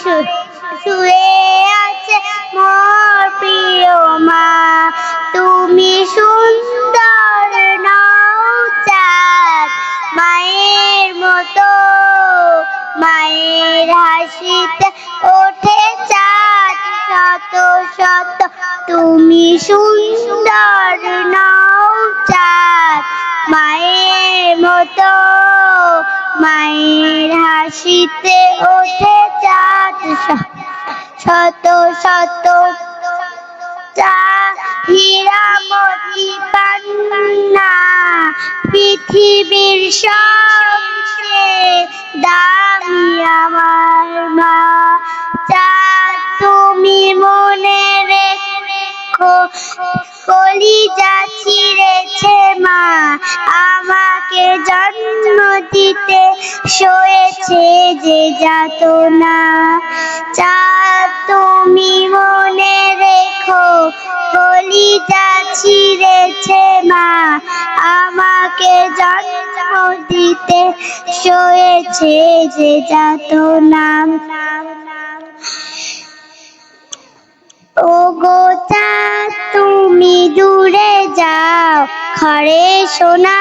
শুয়ে আছে মোর প্রিয় মা। তুমি সুন্দর নৌচার চাঁদ, মায়ের মতো। মায়ের হাসিতে ওঠে চাঁদ, শত শত। তুমি সুন্দর নৌচার চাঁদ, মায়ের মতো। মায়ের হাসিতে ওঠে চাঁদ শত শত চা হীরা মতি পান্না। পৃথিবীর সবচেয়ে দামি আমার মা। চাঁদ তুমি মনে রেখো, কলিজা ছিঁড়েছে মা। আমাকে জন্ম দিতে সয়েছে যে যাতনা। চাঁদ তুমি মনে রেখো, কলিজা ছিঁড়েছে মা। আমাকে জন্ম দিতে সয়েছে যে যাতনা। ও গো চাঁদ তুমি দূরে যাও। ঘরে সোনা,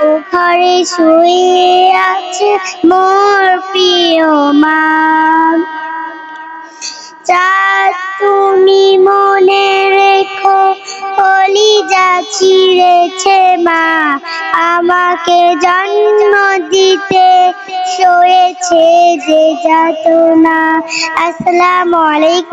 ও ঘরে শুয়ে আছে মোর প্রিয় মা। চাঁদ তুমি মনে রেখো, কলিজা ছিঁড়েছে মা। আমাকে জন্ম দিতে সয়েছে যে যাতনা। আসসালামু আলাইকুম।